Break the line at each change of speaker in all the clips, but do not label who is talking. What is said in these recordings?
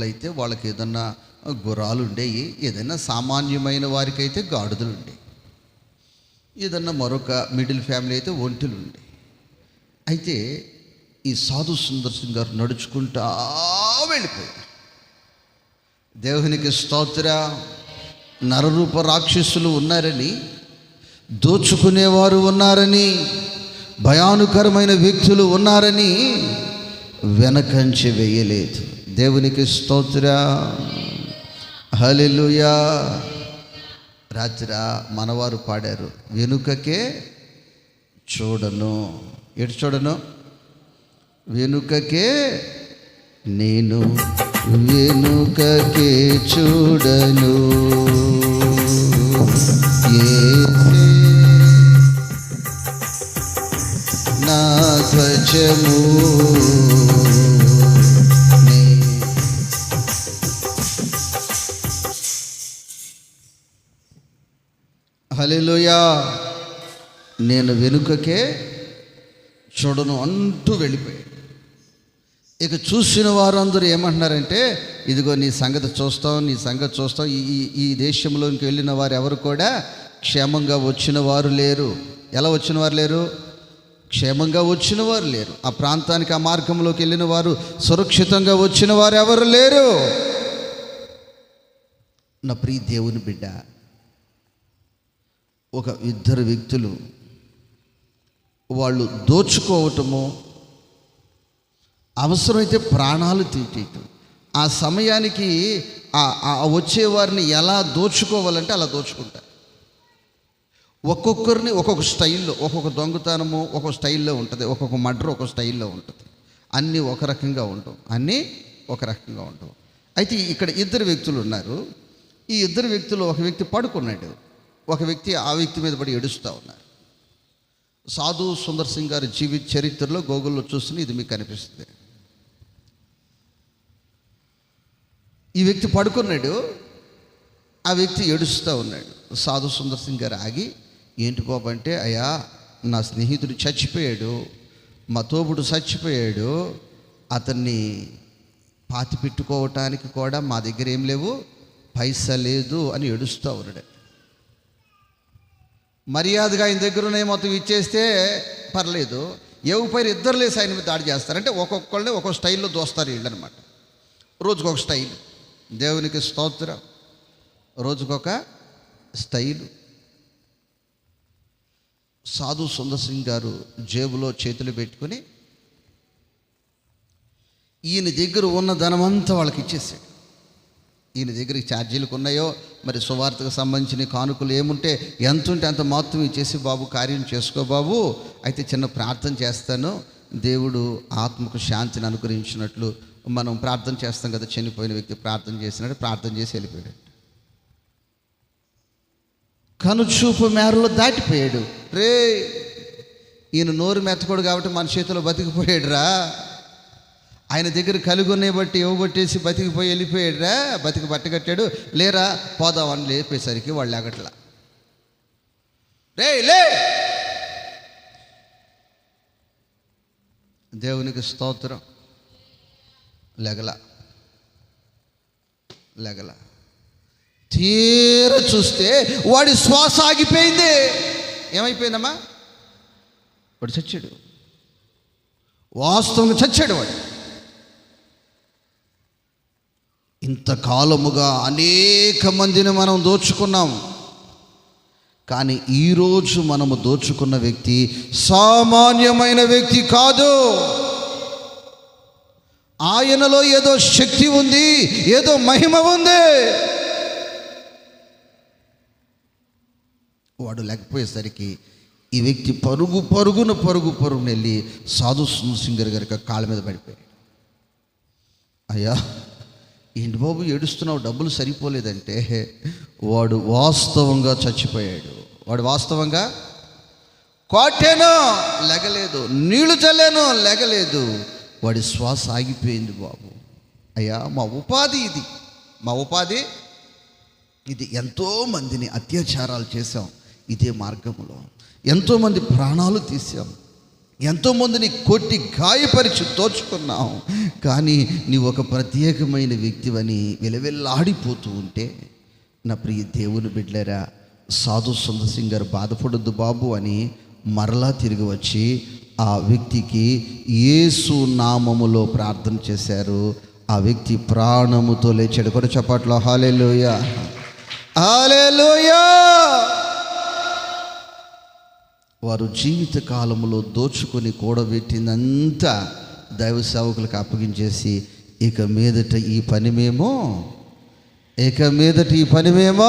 అయితే వాళ్ళకి ఏదన్నా గుర్రాలు ఉండేవి ఏదైనా సామాన్యమైన వారికైతే గాడిదలు ఉండేవి ఏదన్నా మరొక మిడిల్ ఫ్యామిలీ అయితే ఒంటిలు ఉండేవి అయితే ఈ సాధు సుందర్ సింగ్ గారు నడుచుకుంటా వెళ్ళిపోయారు. దేవునికి స్తోత్ర నరరూప రాక్షసులు ఉన్నారని దోచుకునేవారు ఉన్నారని భయానుకరమైన వ్యక్తులు ఉన్నారని వెనకంచి వేయలేదు. దేవునికి స్తోత్ర. హలిలుయా రాత్రి మనవారు పాడారు. వెనుకకే చూడను. ఎటు చూడను? వెనుకకే నేను వెనుకకే చూడను. నా ధ్వజము. అయ్యా నేను వెనుకకే చూడను అంటూ వెళ్ళిపోయాడు. ఇక చూసిన వారందరూ ఏమంటున్నారంటే ఇదిగో నీ సంగతి చూస్తాం నీ సంగతి చూస్తాం ఈ ఈ- ఈ దేశంలోకి వెళ్ళిన వారు ఎవరు కూడా క్షేమంగా వచ్చిన వారు లేరు. ఎలా వచ్చిన వారు లేరు? క్షేమంగా వచ్చిన వారు లేరు. ఆ ప్రాంతానికి ఆ మార్గంలోకి వెళ్ళిన వారు సురక్షితంగా వచ్చిన వారు ఎవరు లేరు? నా ప్రియ దేవుని బిడ్డ ఒక ఇద్దరు వ్యక్తులు వాళ్ళు దోచుకోవటము అవసరమైతే ప్రాణాలు తీయటం. ఆ సమయానికి ఆ వచ్చేవారిని ఎలా దోచుకోవాలంటే అలా దోచుకుంటారు. ఒక్కొక్కరిని ఒక్కొక్క స్టైల్లో ఒక్కొక్క దొంగతనము ఒక్కొక్క స్టైల్లో ఉంటుంది ఒక్కొక్క మర్డర్ ఒక స్టైల్లో ఉంటుంది. అన్నీ ఒక రకంగా ఉండవు అన్నీ ఒక రకంగా ఉండవు. అయితే ఇక్కడ ఇద్దరు వ్యక్తులు ఉన్నారు. ఈ ఇద్దరు వ్యక్తులు ఒక వ్యక్తి పడుకున్నాడు. ఒక వ్యక్తి ఆ వ్యక్తి మీద పడి ఏడుస్తూ ఉన్నారు. సాధు సుందర్ సింగ్ గారి జీవిత చరిత్రలో గూగుల్లో చూసిన ఇది మీకు కనిపిస్తుంది ఈ వ్యక్తి పడుకున్నాడు. ఆ వ్యక్తి ఏడుస్తూ ఉన్నాడు. సాధు సుందర్ సింగ్ గారు ఆగి ఏంటి బాబు అంటే అయ్యా నా స్నేహితుడు చచ్చిపోయాడు మా తోబుడు చచ్చిపోయాడు అతన్ని పాతి పెట్టుకోవటానికి కూడా మా దగ్గర ఏం లేవు పైసా లేదు అని ఏడుస్తూ ఉన్నాడు. మర్యాదగా ఆయన దగ్గర ఉన్నాయి మొత్తం ఇచ్చేస్తే పర్లేదు. ఎవరి పైన ఇద్దరు లేసి ఆయన మీద దాడి చేస్తారంటే ఒక్కొక్కళ్ళని ఒక్కొక్క స్టైల్లో దోస్తారు వీళ్ళనమాట. రోజుకొక స్టైల్. దేవునికి స్తోత్రం. రోజుకొక స్టైలు. సాధు సుందర్ సింగ్ గారు జేబులో చేతులు పెట్టుకుని ఈయన దగ్గర ఉన్న ధనమంతా వాళ్ళకి ఇచ్చేసాడు ఈయన దగ్గరికి ఛార్జీలకు ఉన్నాయో మరి సువార్తకు సంబంధించిన కానుకలు ఏముంటే ఎంత ఉంటే అంత మొత్తం ఇచ్చేసి బాబు కార్యం చేసుకో బాబు. అయితే చిన్న ప్రార్థన చేస్తాను. దేవుడు ఆత్మకు శాంతిని అనుగ్రహించినట్లు మనం ప్రార్థన చేస్తాం కదా చనిపోయిన వ్యక్తి ప్రార్థన చేసినట్టు ప్రార్థన చేసి వెళ్ళిపోయాడు. కనుచూపు మేరలో దాటిపోయాడు. రే ఈయన నోరు మెత్తకూడదు కాబట్టి మన చేతిలో బతికిపోయాడు రా ఆయన దగ్గర కలుగునే బట్టి ఇవ్వబట్టేసి బతికిపోయి వెళ్ళిపోయాడురా బతికి బట్టగట్టాడు లేరా పోదామని లేపేసరికి వాళ్ళు ఎగట్లా రే లే! దేవునికి స్తోత్రం. లెగల. లెగల. తీర చూస్తే వాడి శ్వాస ఆగిపోయింది. ఏమైపోయిందమ్మా? వాడు చచ్చాడు. వాస్తవంగా చచ్చాడు వాడు. ఇంతకాలముగా అనేక మందిని మనం దోచుకున్నాం. కానీ ఈరోజు మనము దోచుకున్న వ్యక్తి సామాన్యమైన వ్యక్తి కాదు. ఆయనలో ఏదో శక్తి ఉంది ఏదో మహిమ ఉంది. వాడు లేకపోయేసరికి ఈ వ్యక్తి పరుగు పరుగున పరుగు పరుగున వెళ్ళి సాధు సింగర్ గారికి కాళ్ళ మీద పడిపోయాడు. అయ్యా ఏంటి బాబు ఏడుస్తున్నావు డబ్బులు సరిపోలేదంటే వాడు వాస్తవంగా చచ్చిపోయాడు. వాడు వాస్తవంగా కొట్టాను లెగలేదు. నీళ్ళు చల్లాను లెగలేదు. వాడి శ్వాస ఆగిపోయింది బాబు. అయ్యా మా ఉపాధి ఇది. మా ఉపాధి ఇది. ఎంతోమందిని అత్యాచారాలు చేశాం ఇదే మార్గంలో. ఎంతోమంది ప్రాణాలు తీసాం ఎంతోమందిని కొట్టి గాయపరిచి తోచుకున్నావు కానీ నీవు ఒక ప్రత్యేకమైన వ్యక్తివని విలవిల్లాడిపోతూ ఉంటే నా ప్రియ దేవుని బిడ్డరా సాధు సుందర్ సింగ్ గారు బాధపడొద్దు బాబు అని మరలా తిరిగి వచ్చి ఆ వ్యక్తికి ఏసు నామములో ప్రార్థన చేశారు. ఆ వ్యక్తి ప్రాణముతో లేచాడు. కూడా చప్పట్లో? హాలేలోయ. హాలేలోయా. వారు జీవిత కాలంలో దోచుకొని కూడబెట్టిందంతా దైవ సేవకులకు అప్పగించేసి ఇక మీదట ఈ పని మేము ఇక మీదట ఈ పని మేము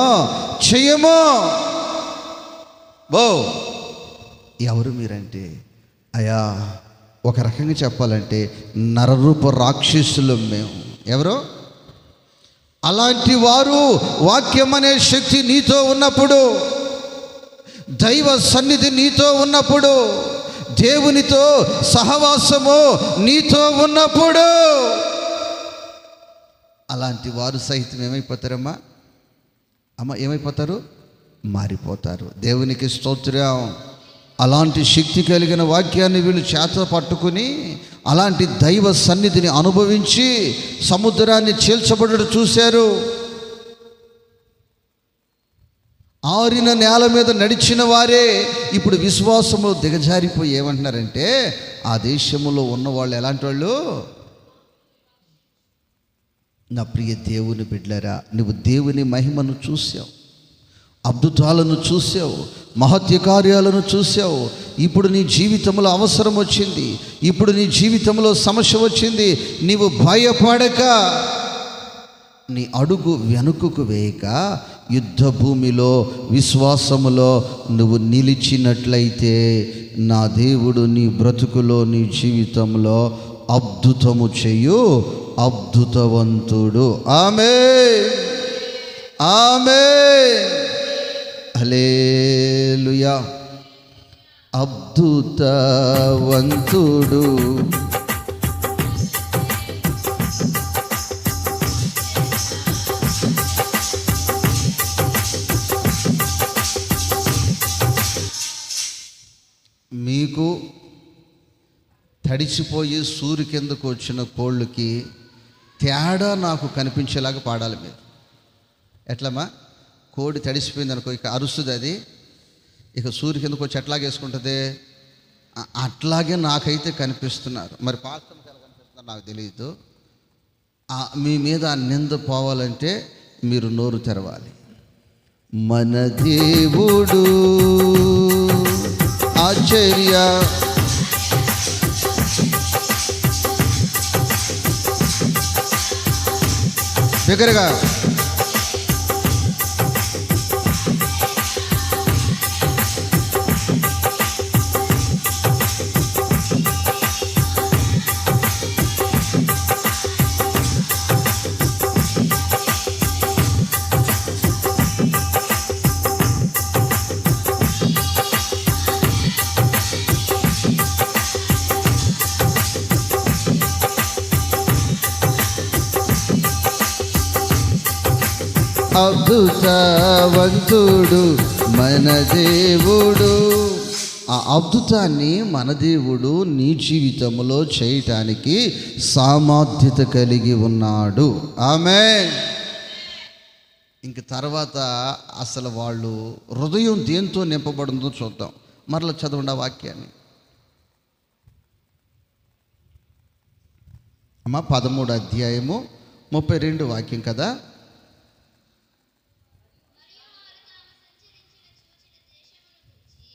చెయ్యము! బో! ఎవరు మీరంటే? అయా ఒక రకంగా చెప్పాలంటే నరరూప రాక్షసులు మేము. ఎవరు? అలాంటి వారు వాక్యం అనే శక్తి నీతో ఉన్నప్పుడు దైవ సన్నిధి నీతో ఉన్నప్పుడు దేవునితో సహవాసము నీతో ఉన్నప్పుడు. అలాంటి వారు సహితం ఏమైపోతారమ్మా? అమ్మ ఏమైపోతారు? మారిపోతారు. దేవునికి స్తోత్రం. అలాంటి శక్తి కలిగిన వాక్యాన్ని వీళ్ళు చేత పట్టుకుని అలాంటి దైవ సన్నిధిని అనుభవించి సముద్రాన్ని చీల్చబడడం చూశారు. ఆరిన నేల మీద నడిచిన వారే ఇప్పుడు విశ్వాసంలో దిగజారిపోయి ఏమంటున్నారంటే ఆ దేశంలో ఉన్నవాళ్ళు ఎలాంటి వాళ్ళు? నా ప్రియ దేవుని బిడ్డరా నువ్వు దేవుని మహిమను చూసావు అద్భుతాలను చూసావు మహత్య కార్యాలను చూసావు ఇప్పుడు నీ జీవితంలో అవసరం వచ్చింది ఇప్పుడు నీ జీవితంలో సమస్య వచ్చింది నీవు భయపడక నీ అడుగు వెనుకకు వేయక యుద్ధ భూమిలో విశ్వాసములో నువ్వు నిలిచినట్లయితే నా దేవుడు నీ బ్రతుకులో నీ జీవితంలో అద్భుతము చేయు అద్భుతవంతుడు. ఆమె ఆమె అలేలుయా అద్భుతవంతుడు. తడిచిపోయి సూర్యు కిందకు వచ్చిన కోళ్ళకి తేడా నాకు కనిపించేలాగా పాడాలి మీరు. ఎట్లమ్మా? కోడి తడిసిపోయింది అనుకో ఇక అరుస్తుంది అది. ఇక సూర్యు కిందకు వచ్చి ఎట్లాగే వేసుకుంటుంది? అట్లాగే నాకైతే కనిపిస్తున్నారు. మరి పాస్టర్కి కనిపిస్తున్నారు నాకు తెలియదు మీ మీద ఆ నింద పోవాలంటే మీరు నోరు తెరవాలి. మన దేవుడు ఆశ్చర్య फिक्र అద్భుతవంతుడు మన దేవుడు. ఆ అద్భుతాన్ని మన దేవుడు నీ జీవితంలో చేయటానికి సామర్థ్యత కలిగి ఉన్నాడు. ఆమె ఇంక తర్వాత అసలు వాళ్ళు హృదయం దేంతో నింపబడిందో చూద్దాం. మరలా చదవండి ఆ వాక్యాన్ని. అమ్మ పదమూడు అధ్యాయము ముప్పై రెండు వాక్యం కదా ఆ, ఆ. ఆ. ఉమ్. ఉమ్,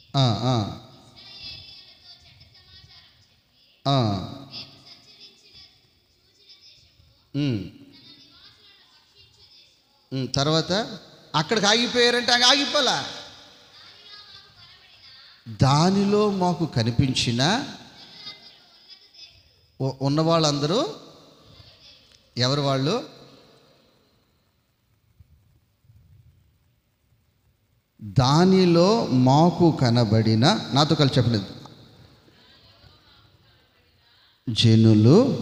తర్వాత అక్కడికి ఆగిపోయారంటే ఆగిపోలా? దానిలో మాకు కనిపించిన ఉన్నవాళ్ళందరూ ఉన్న వాళ్ళందరూ ఎవరు వాళ్ళు? దానిలో మాకు కనబడిన నాతో కలిసి చెప్పండి. జనులు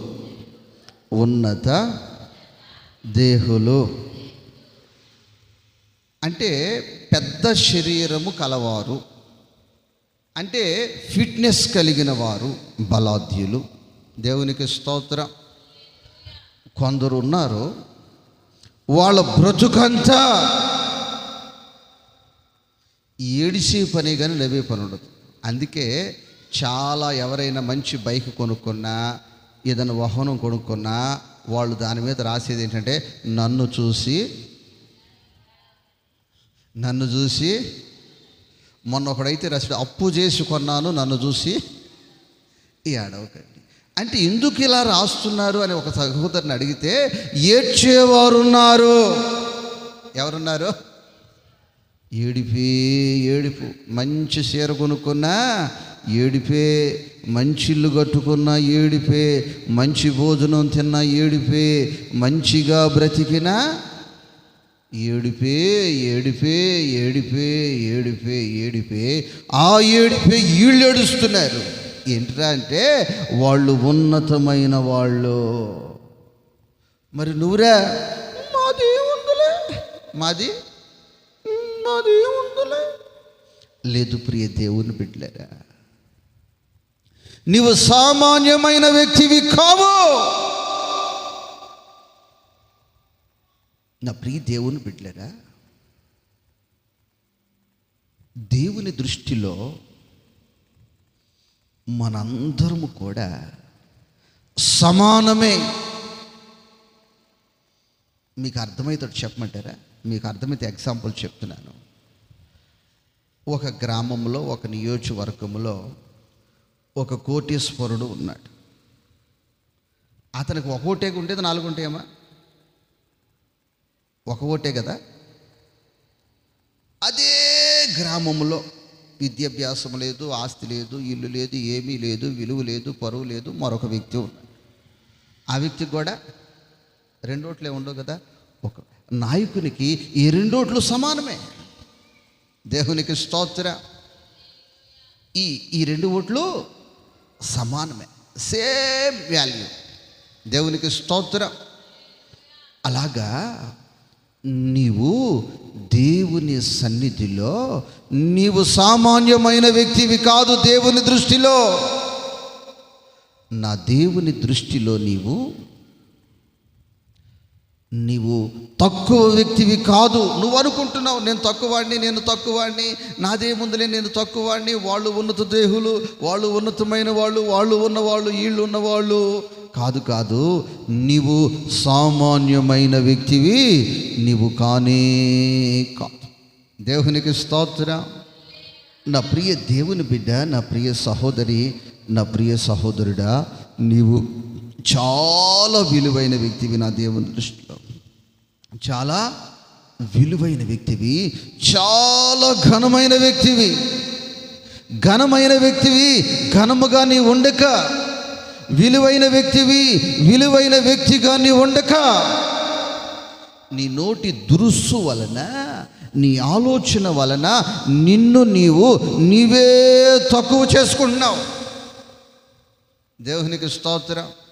ఉన్నత దేహులు. అంటే పెద్ద శరీరము కలవారు. అంటే ఫిట్నెస్ కలిగిన వారు బలాధ్యులు దేవునికి స్తోత్రం. కొందరు ఉన్నారు. వాళ్ళ బ్రతుకంతా ఏడిసే పని కానీ నవ్వే పని ఉండదు అందుకే చాలా ఎవరైనా మంచి బైక్ కొనుక్కున్నా ఏదైనా వాహనం కొనుక్కున్నా వాళ్ళు దాని మీద రాసేది ఏంటంటే నన్ను చూసి నన్ను చూసి మొన్న ఒకడైతే రాసాడు అప్పు చేసి కొన్నాను నన్ను చూసి ఈ అడవకండి అంటే ఎందుకు ఇలా రాస్తున్నారు అని ఒక సహోదరుని అడిగితే ఏడ్చేవారున్నారు. ఎవరున్నారు? ఏడిపే ఏడుపు. మంచి చీర కొనుక్కున్నా ఏడిపే మంచి ఇల్లు కట్టుకున్నా ఏడిపే మంచి భోజనం తిన్నా ఏడిపే మంచిగా బ్రతికినా ఏడిపే ఏడిపే ఏడిపే ఏడిపే ఏడిపే. ఆ ఏడిపే వీళ్ళు ఏడుస్తున్నారు. ఏంట్రా అంటే వాళ్ళు ఉన్నతమైన వాళ్ళు. మరి నువ్వురా? మాది ఉందిలే మాది? నాది ఏముందిలే? లేదు ప్రియ దేవుని బిడ్డలేరా నీవు సామాన్యమైన వ్యక్తివి కావు. నా ప్రియ దేవుని బిడ్డలేరా దేవుని దృష్టిలో మనందరము కూడా సమానమే. మీకు అర్థమవుతాడు చెప్పమంటారా? మీకు అర్థమైతే ఎగ్జాంపుల్ చెప్తున్నాను. ఒక గ్రామంలో ఒక నియోజకవర్గంలో ఒక కోటీశ్వరుడు ఉన్నాడు. అతనికి ఒక ఓటే ఉండేది నాలుగు ఉంటాయమ్మా ఒక ఓటే కదా? అదే గ్రామంలో విద్యాభ్యాసం లేదు ఆస్తి లేదు ఇల్లు లేదు ఏమీ లేదు విలువ లేదు పరువు లేదు మరొక వ్యక్తి ఉన్నాడు. ఆ వ్యక్తికి కూడా రెండోట్లే ఉండవు కదా? ఒక నాయకునికి ఈ రెండోట్లు సమానమే. దేవునికి స్తోత్ర. ఈ ఈ రెండు ఓట్లు సమానమే. Same value. దేవునికి స్తోత్రం. అలాగా నీవు దేవుని సన్నిధిలో నీవు సామాన్యమైన వ్యక్తివి కాదు దేవుని దృష్టిలో. నా దేవుని దృష్టిలో నీవు నీవు తక్కువ వ్యక్తివి కాదు. నువ్వు అనుకుంటున్నావు నేను తక్కువవాడిని నేను తక్కువవాడిని నాదేముందులే నేను తక్కువవాడిని వాళ్ళు ఉన్నత దేహులు వాళ్ళు ఉన్నతమైన వాళ్ళు వాళ్ళు ఉన్నవాళ్ళు వీళ్ళు ఉన్నవాళ్ళు. కాదు కాదు నీవు సామాన్యమైన వ్యక్తివి నీవు కానే కాదు. దేవునికి స్తోత్ర. నా ప్రియ దేవుని బిడ్డ నా ప్రియ సహోదరి నా ప్రియ సహోదరుడా నీవు చాలా విలువైన వ్యక్తివి నా దేవుని దృష్టిలో. చాలా విలువైన వ్యక్తివి చాలా ఘనమైన వ్యక్తివి. ఘనమైన వ్యక్తివి ఘనముగా నీ ఉండక. విలువైన వ్యక్తివి విలువైన వ్యక్తిగా నీ ఉండక. నీ నోటి దురుస్సు వలన నీ ఆలోచన వలన నిన్ను నీవు నీవే తక్కువ చేసుకుంటున్నావు. దేవునికి స్తోత్రం.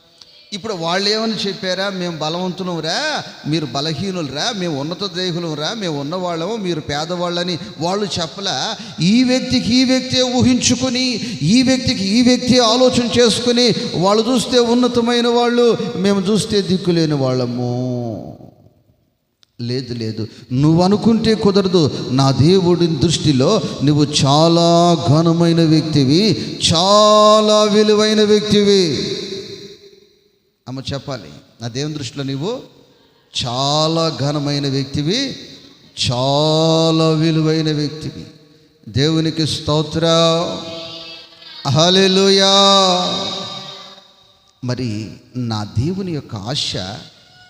ఇప్పుడు వాళ్ళు ఏమని చెప్పారా? మేము బలవంతులంరా మీరు బలహీనులరా మేము ఉన్నత దేహులంరా మేము ఉన్నవాళ్ళము మీరు పేదవాళ్ళని వాళ్ళు చెప్పలా? ఈ వ్యక్తికి ఈ వ్యక్తి ఊహించుకుని ఈ వ్యక్తికి ఈ వ్యక్తి ఆలోచన చేసుకుని వాళ్ళు చూస్తే ఉన్నతమైన వాళ్ళు మేము చూస్తే దిక్కులేని వాళ్ళము. లేదు లేదు. నువ్వు అనుకుంటే కుదరదు. నా దేవుడి దృష్టిలో నువ్వు చాలా ఘనమైన వ్యక్తివి చాలా విలువైన వ్యక్తివి. అమ్మ చెప్పాలి నా దేవుని దృష్టిలో నువ్వు చాలా ఘనమైన వ్యక్తివి చాలా విలువైన వ్యక్తివి. దేవునికి స్తోత్ర. హల్లెలూయా. మరి నా దేవుని యొక్క ఆశ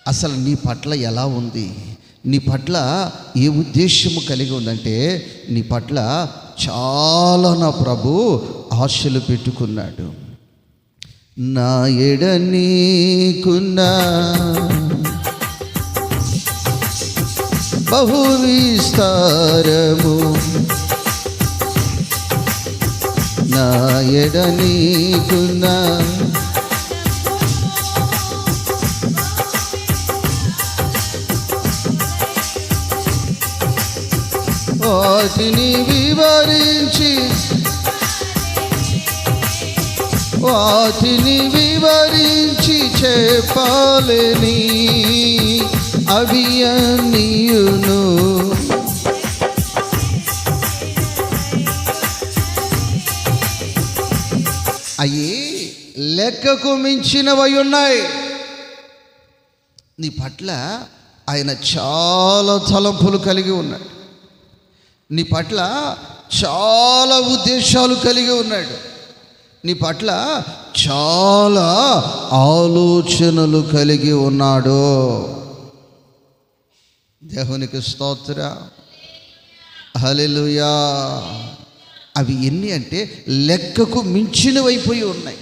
అసలు నీ పట్ల ఎలా ఉంది? నీ పట్ల ఏ ఉద్దేశము కలిగి ఉందంటే నీ పట్ల చాలా నా ప్రభు ఆశలు పెట్టుకున్నాడు. నా ఎడ నీకున్నా. బహు విస్తారము. నా ఎడ నీకున్నా. వాటిని వివరించి వాటిని వివరించి చెప్పాలని అవి అన్నీయును. అయ్యి లెక్కకు మించినవై ఉన్నాయి. నీ పట్ల ఆయన చాలా తలంపులు కలిగి ఉన్నాడు. నీ పట్ల చాలా ఉద్దేశాలు కలిగి ఉన్నాడు. నీ పట్ల చాలా ఆలోచనలు కలిగి ఉన్నాడు. దేవునికి స్తోత్ర. హలెలుయా అవి ఎన్ని అంటే లెక్కకు మించినవైపోయి ఉన్నాయి.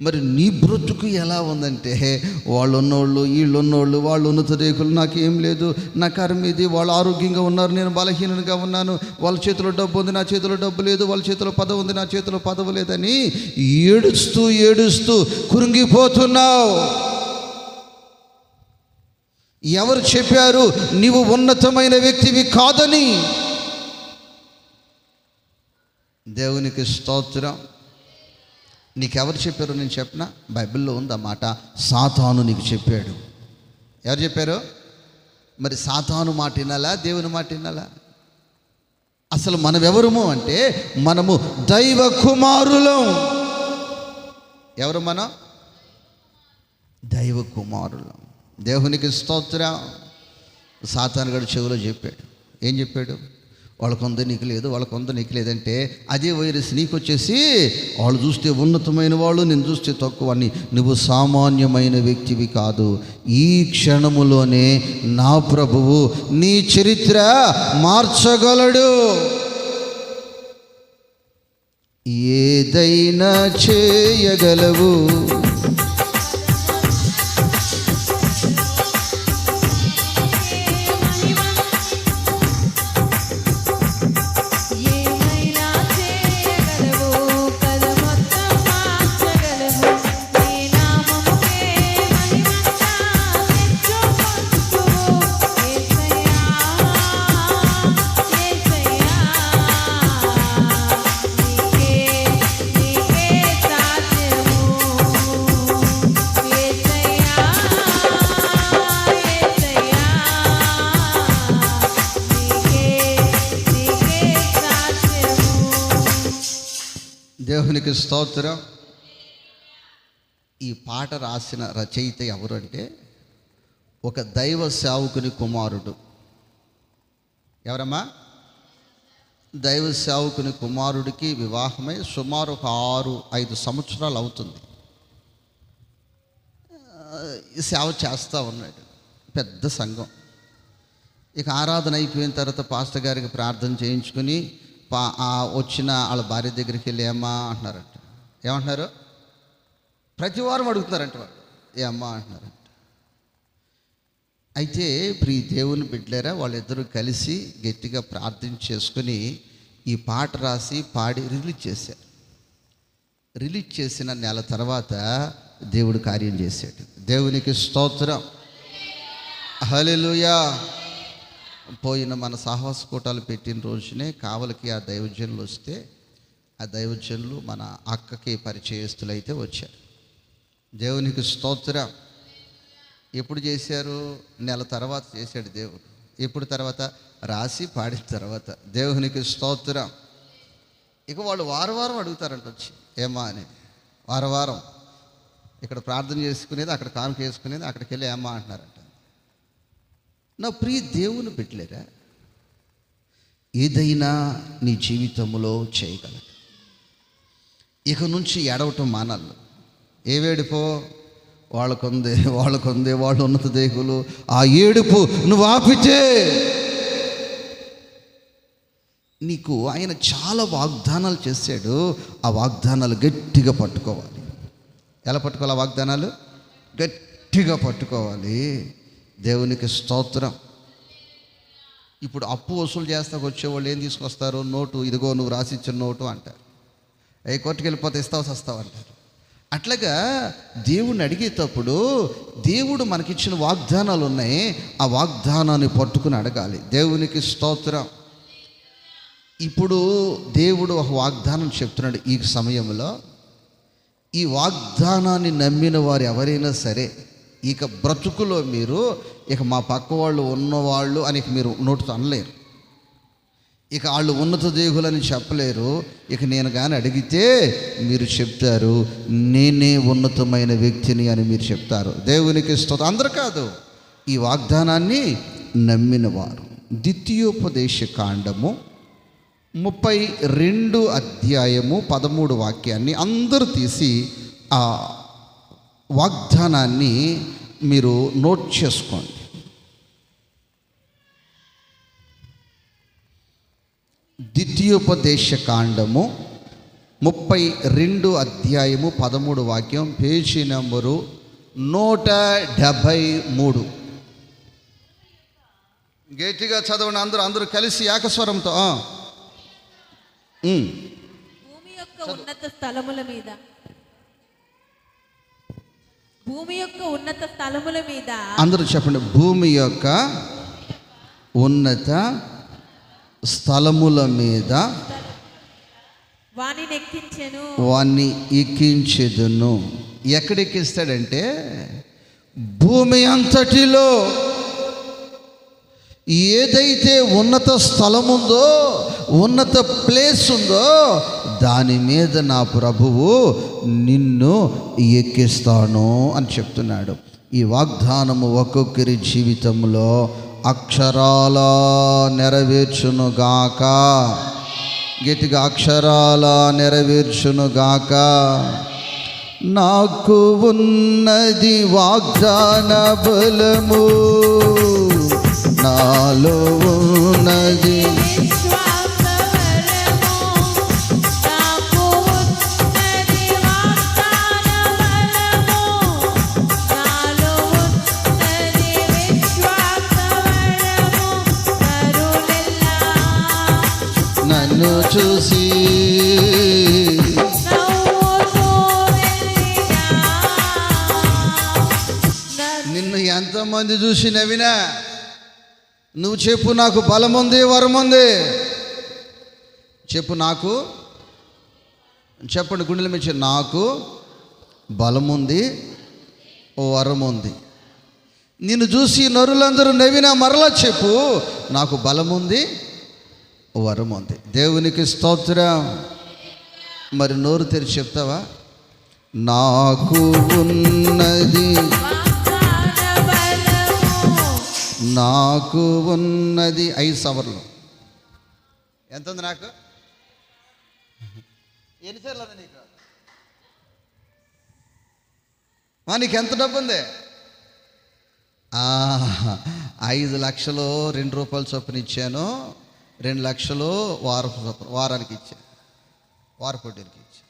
మరి నీ బ్రతుకు ఎలా ఉందంటే వాళ్ళు ఉన్నోళ్ళు వీళ్ళు ఉన్నోళ్ళు వాళ్ళు ఉన్నత రేకులు నాకేం లేదు. నా కర్మ ఇది వాళ్ళు ఆరోగ్యంగా ఉన్నారు నేను బలహీనంగా ఉన్నాను. వాళ్ళ చేతిలో డబ్బు ఉంది నా చేతిలో డబ్బు లేదు. వాళ్ళ చేతిలో పదవి ఉంది నా చేతిలో పదవి లేదని ఏడుస్తూ ఏడుస్తూ కురింగిపోతున్నావు. ఎవరు చెప్పారు? నీవు ఉన్నతమైన వ్యక్తివి కాదని. దేవునికి స్తోత్రం. నీకెవరు చెప్పారు నేను చెప్పిన? బైబిల్లో ఉంది ఆ మాట? సాతాను నీకు చెప్పాడు. ఎవరు చెప్పారు? మరి సాతాను మాట వినాలా? దేవుని మాట వినాలా? అసలు మనం ఎవరము అంటే మనము దైవ కుమారులం. ఎవరు మనం? దైవ కుమారులం. దేవునికి స్తోత్రం. సాతాను గడు చెవిలో చెప్పాడు. ఏం చెప్పాడు? వాళ్ళకు ఉంది నీకు లేదు వాళ్ళకు ఉంది నీకు లేదంటే అదే వైరస్ నీకు వచ్చేసి వాళ్ళు చూస్తే ఉన్నతమైన వాళ్ళు నేను చూస్తే తక్కువ అని. నువ్వు సామాన్యమైన వ్యక్తివి కాదు. ఈ క్షణములోనే నా ప్రభువు నీ చరిత్ర మార్చగలడు. ఏదైనా చేయగలవు. దేవునికి స్తోత్రం. ఈ పాట రాసిన రచయిత ఎవరు అంటే ఒక దైవ సేవకుని కుమారుడు. ఎవరమ్మా? దైవ సేవకుని కుమారుడికి వివాహమై సుమారు ఒక ఆరు ఐదు సంవత్సరాలు అవుతుంది. సేవ చేస్తూ ఉన్నాడు. పెద్ద సంఘం. ఇక ఆరాధన అయిపోయిన తర్వాత పాస్టర్ గారికి ప్రార్థన చేయించుకుని వచ్చిన వాళ్ళ భార్య దగ్గరికి వెళ్ళి ఏమ్మా అంటున్నారంట. ఏమంటున్నారు? ప్రతి వారం అడుగుతున్నారంట వాళ్ళు. ఏ అమ్మా అంటున్నారంట. అయితే ప్రీ దేవుని బిడ్డలేరా వాళ్ళిద్దరూ కలిసి గట్టిగా ప్రార్థన చేసుకుని ఈ పాట రాసి పాడి రిలీజ్ చేశారు. రిలీజ్ చేసిన నెల తర్వాత దేవుడు కార్యం చేశాడు. దేవునికి స్తోత్రం. హల్లెలూయా. పోయిన మన సాహస కూటాలు పెట్టిన రోజునే కావలికి ఆ దైవజనులు వస్తే ఆ దైవజనులు మన అక్కకి పరిచయస్తులైతే వచ్చారు. దేవునికి స్తోత్రం. ఎప్పుడు చేశారు? నెల తర్వాత చేశాడు దేవుడు. ఎప్పుడు తర్వాత? రాసి పాడిన తర్వాత. దేవునికి స్తోత్రం. ఇక వాళ్ళు వారం వారం అడుగుతారంట వచ్చి ఏమా అని. వారం వారం. ఇక్కడ ప్రార్థన చేసుకునేది అక్కడ కానుక చేసుకునేది అక్కడికి వెళ్ళి ఏమా అంటున్నారంట. నా ప్రియ దేవుని పెట్టలేరా ఏదైనా నీ జీవితంలో చేయగలడు. ఇక నుంచి ఎడవటం మానాలి ఏవేడుపో వాళ్ళకుందే వాళ్ళకుందే వాళ్ళు ఉన్నత దేహులు. ఆ ఏడుపు నువ్వు ఆపితే నీకు ఆయన చాలా వాగ్దానాలు చేశాడు. ఆ వాగ్దానాలు గట్టిగా పట్టుకోవాలి. ఎలా పట్టుకోవాలి ఆ వాగ్దానాలు? గట్టిగా పట్టుకోవాలి. దేవునికి స్తోత్రం. ఇప్పుడు అప్పు వసూలు చేస్తాకు వచ్చేవాళ్ళు ఏం తీసుకొస్తారు? నోటు ఇదిగో నువ్వు రాసిచ్చిన నోటు అంటారు. ఏ కోర్టుకి వెళ్ళిపోతే ఇస్తావు సస్తావు అంటారు. అట్లాగా దేవుణ్ణి అడిగేటప్పుడు దేవుడు మనకిచ్చిన వాగ్దానాలు ఉన్నాయి. ఆ వాగ్దానాన్ని పట్టుకుని అడగాలి. దేవునికి స్తోత్రం. ఇప్పుడు దేవుడు ఒక వాగ్దానం చెప్తున్నాడు ఈ సమయంలో. ఈ వాగ్దానాన్ని నమ్మిన వారు ఎవరైనా సరే ఇక బ్రతుకులో మీరు ఇక మా పక్క వాళ్ళు ఉన్నవాళ్ళు అని మీరు నోటితో అనలేరు. ఇక వాళ్ళు ఉన్నత దేగులని చెప్పలేరు. ఇక నేను కానీ అడిగితే మీరు చెప్తారు నేనే ఉన్నతమైన వ్యక్తిని అని మీరు చెప్తారు. దేవునికి స్తోత అందరు కాదు ఈ వాగ్దానాన్ని నమ్మినవారు. ద్వితీయోపదేశ కాండము ముప్పై రెండు అధ్యాయము పదమూడు వాక్యాన్ని అందరూ తీసి ఆ వాగ్దానాన్ని మీరు నోట్ చేసుకోండి. ద్వితీయోపదేశ కాండము ముప్పై రెండు అధ్యాయము పదమూడు వాక్యం పేజీ నెంబరు నూట డెబ్భై మూడు. గట్టిగా చదవండి అందరూ అందరూ కలిసి ఏకస్వరంతో
భూమి యొక్క ఉన్నత స్థలముల మీద భూమి యొక్క ఉన్నత స్థలముల మీద
అందరూ చెప్పండి భూమి యొక్క ఉన్నత స్థలముల మీద
వాణిని ఎక్కించెను
వాణ్ణి ఎక్కించెదును. ఎక్కడెక్కిస్తాడంటే భూమి అంతటిలో ఏదైతే ఉన్నత స్థలం ఉందో ఉన్నత ప్లేస్ ఉందో దాని మీద నా ప్రభువు నిన్ను ఎక్కిస్తాను అని చెప్తున్నాడు. ఈ వాగ్దానము ఒక్కొక్కరి జీవితంలో అక్షరాల నెరవేర్చునుగాక. గట్టిగా అక్షరాల నెరవేర్చునుగాక. నాకు ఉన్నది వాగ్దాన బలము. నాలో ఉన్నది నిన్ను చూసి నిన్ను ఎంతమంది చూసి నవ్వినా? నువ్వు చెప్పు నాకు బలం ఉంది వరం ఉంది చెప్పు నాకు. చెప్పండి గుండెల మించి నాకు బలం ఉంది ఓ వరం ఉంది నిన్ను చూసి నరులందరూ నవ్వినా మరలా చెప్పు నాకు బలం ఉంది వరం ఉంది. దేవునికి స్తోత్రం. మరి నోరు తెరిచి చెప్తావా? నాకు ఉన్నది నాకు ఉన్నది ఐదు సవర్లు. ఎంత ఉంది నాకు? ఎన్నిసార్లు అది నీకు? మా నీకు ఎంత డబ్బు ఉంది? ఐదు లక్షలు రెండు రూపాయలు చొప్పున ఇచ్చాను. రెండు లక్షలు వారపు చొప్పున వారానికి ఇచ్చాను వారపొడ్డికి ఇచ్చా.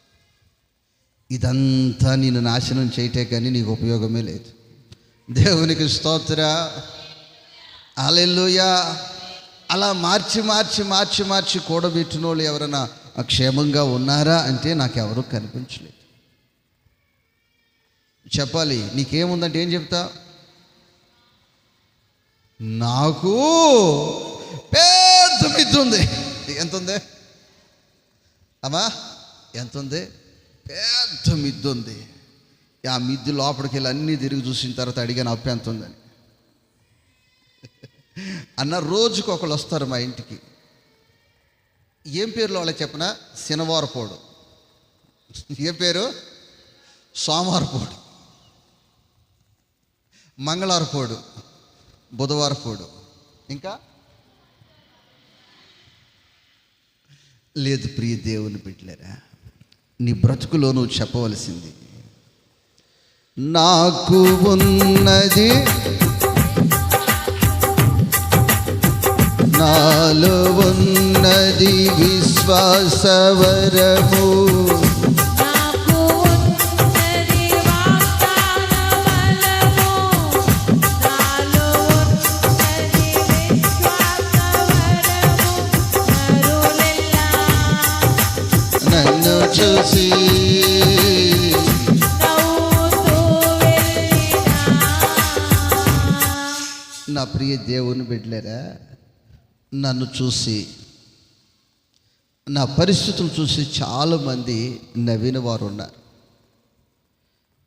ఇదంతా నేను నాశనం చేయటే కానీ నీకు ఉపయోగమే లేదు. దేవునికి స్తోత్ర. అలెల్లుయా అలా మార్చి మార్చి మార్చి మార్చి కూడబెట్టిన వాళ్ళు ఎవరైనా క్షేమంగా ఉన్నారా అంటే నాకు కనిపించలేదు. చెప్పాలి నీకేముందంటే ఏం చెప్తా? నాకు పే మిద్దు ఉంది ఎంత ఉంది అమ్మా ఎంత ఉంది పెద్ద మిద్దు ఉంది ఆ మిద్దు లోపలికి వెళ్ళి అన్నీ తిరిగి చూసిన తర్వాత అడిగాను అప్పు ఎంత ఉందని అన్న రోజుకు ఒకళ్ళు వస్తారు మా ఇంటికి. ఏం పేర్లో వాళ్ళకి చెప్పిన? శనివారపోడు. ఏ పేరు? సోమవారపోడు. మంగళవారపోడు. బుధవారపోడు. ఇంకా? లేదు ప్రియ దేవుని బిడ్డలేరా నీ బ్రతుకులో నువ్వు చెప్పవలసింది నాకు ఉన్నది నాలో ఉన్నది విశ్వాసవరము చూసి. నా ప్రియ దేవుని బిడ్డలేరా నన్ను చూసి నా పరిస్థితులు చూసి చాలామంది నవ్విన వారు ఉన్నారు.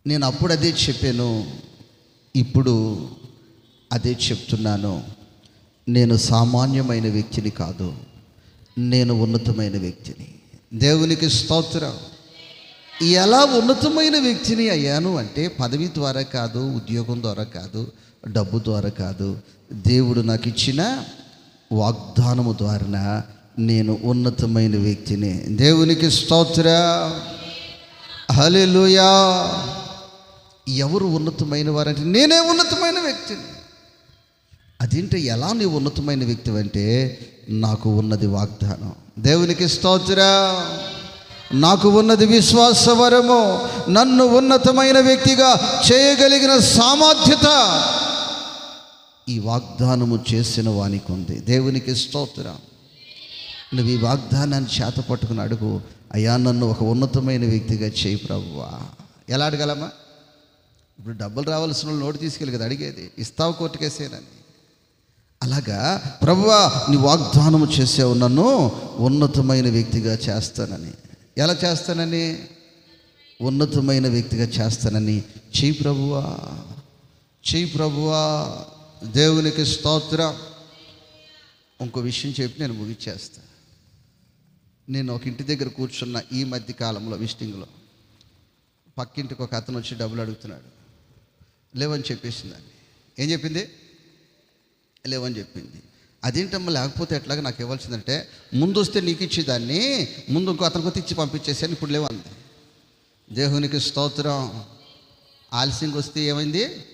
నేను అప్పుడు అదే చెప్పాను ఇప్పుడు అదే చెప్తున్నాను. నేను సామాన్యమైన వ్యక్తిని కాదు నేను ఉన్నతమైన వ్యక్తిని. దేవునికి స్తోత్రం. ఎలా ఉన్నతమైన వ్యక్తిని అయ్యాను అంటే పదవి ద్వారా కాదు ఉద్యోగం ద్వారా కాదు డబ్బు ద్వారా కాదు. దేవుడు నాకు ఇచ్చిన వాగ్దానము ద్వారా నేను ఉన్నతమైన వ్యక్తిని. దేవునికి స్తోత్ర. హలెలుయా ఎవరు ఉన్నతమైన వారంటే నేనే ఉన్నతమైన వ్యక్తిని. అదేంటి ఎలా నీవు ఉన్నతమైన వ్యక్తి అంటే నాకు ఉన్నది వాగ్దానం. దేవునికి స్తోత్ర. నాకు ఉన్నది విశ్వాస వరము నన్ను ఉన్నతమైన వ్యక్తిగా చేయగలిగిన సామర్థ్యత ఈ వాగ్దానము చేసిన వానికి ఉంది. దేవునికి స్తోత్రం. నువ్వు ఈ వాగ్దానాన్ని చేత పట్టుకుని అడుగు. అయ్యా నన్ను ఒక ఉన్నతమైన వ్యక్తిగా చేయి ప్రభువా. ఎలా అడగలమా ఇప్పుడు డబ్బులు రావాల్సిన వాళ్ళు నోటు తీసుకెళ్ళి కదా అడిగేది. ఇస్తావు కోర్టుకేసేనని అలాగా ప్రభువా నీ వాగ్దానము చేసావు నన్ను ఉన్నతమైన వ్యక్తిగా చేస్తానని. ఎలా చేస్తానని? ఉన్నతమైన వ్యక్తిగా చేస్తానని. చెయ్యి ప్రభువా చెయ్యి ప్రభువా దేవునికి స్తోత్ర. ఇంకో విషయం చెప్పి నేను ముగిచ్చేస్తా. నేను ఒక ఇంటి దగ్గర కూర్చున్న ఈ మధ్య కాలంలో విస్టింగ్లో పక్కింటికి ఒక అతను వచ్చి డబ్బులు అడుగుతున్నాడు. లేవని చెప్పేసిందండి. ఏం చెప్పింది? లేవని చెప్పింది. అదేంటమ్మా లేకపోతే ఎట్లాగా నాకు ఇవ్వాల్సిందంటే ముందు వస్తే నీకు ఇచ్చేదాన్ని ముందు ఇంకో అతనికి తెచ్చి ఇచ్చి పంపించేసాను ఇప్పుడు లేవంది. దేవునికి స్తోత్రం. ఆలస్యంకి వస్తే ఏమైంది?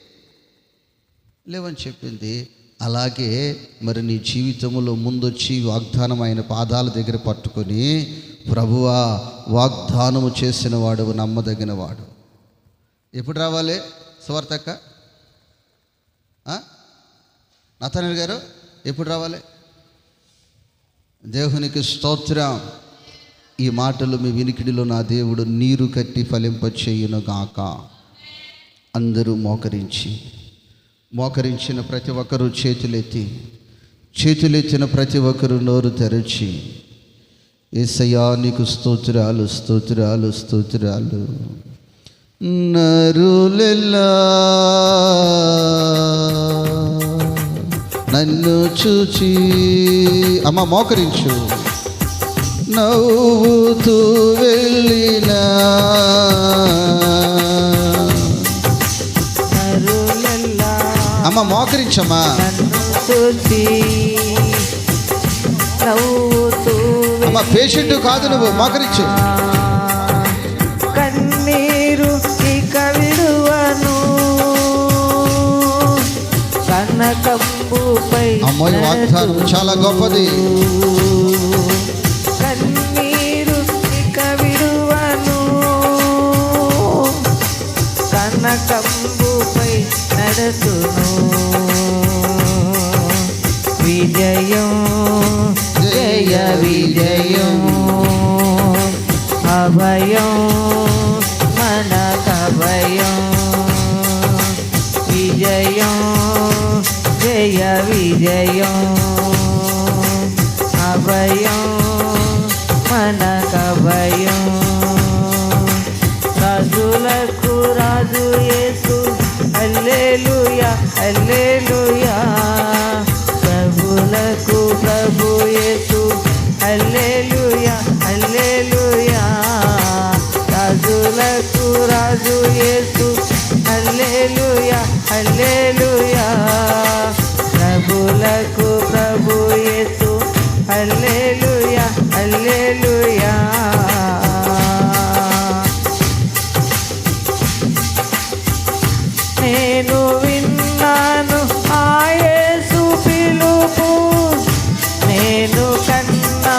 లేవని చెప్పింది. అలాగే మరి నీ జీవితంలో ముందొచ్చి వాగ్దానం ఆయన పాదాల దగ్గర పట్టుకొని ప్రభువా వాగ్దానము చేసిన వాడు నమ్మదగిన వాడు. ఎప్పుడు రావాలి? సువార్తక్క నతనల్ గారు ఎప్పుడు రావాలి? దేవునికి స్తోత్రం. ఈ మాటలు మీ వినికిడిలో నా దేవుడు నీరు కట్టి ఫలింపచేయును గాక అందరూ మోకరించి మోకరించిన ప్రతి ఒక్కరూ చేతులెత్తి చేతులెత్తిన ప్రతి ఒక్కరూ నోరు తెరచి ఏసయ్యా నీకు స్తోత్రాలు స్తోత్రాలు స్తోత్రాలు. నరులెల్లా. నన్ను చూచి అమ్మ మోకరించు. నవ్వుతూ వెళ్ళినా అమ్మ మోకరించమ్మా. అమ్మ పేషెంట్ కాదు నువ్వు మోకరించు.
కన్నీరు ఇక విడువను.
అమ్మో ఈ వాగ్దానం చాలా గొప్పది.
కన్నీరు నడసును విజయం జయ విజయం. అభయం విజయం అభయం మనకభయం రాజులకు రాజు యేసు అల్లేలుయా అల్లేలుయా ప్రభులకు ప్రభు యేసు అల్లేలుయా అల్లేలుయా రాజులకు రాజు యేసు అల్లేలుయా అల్లేలు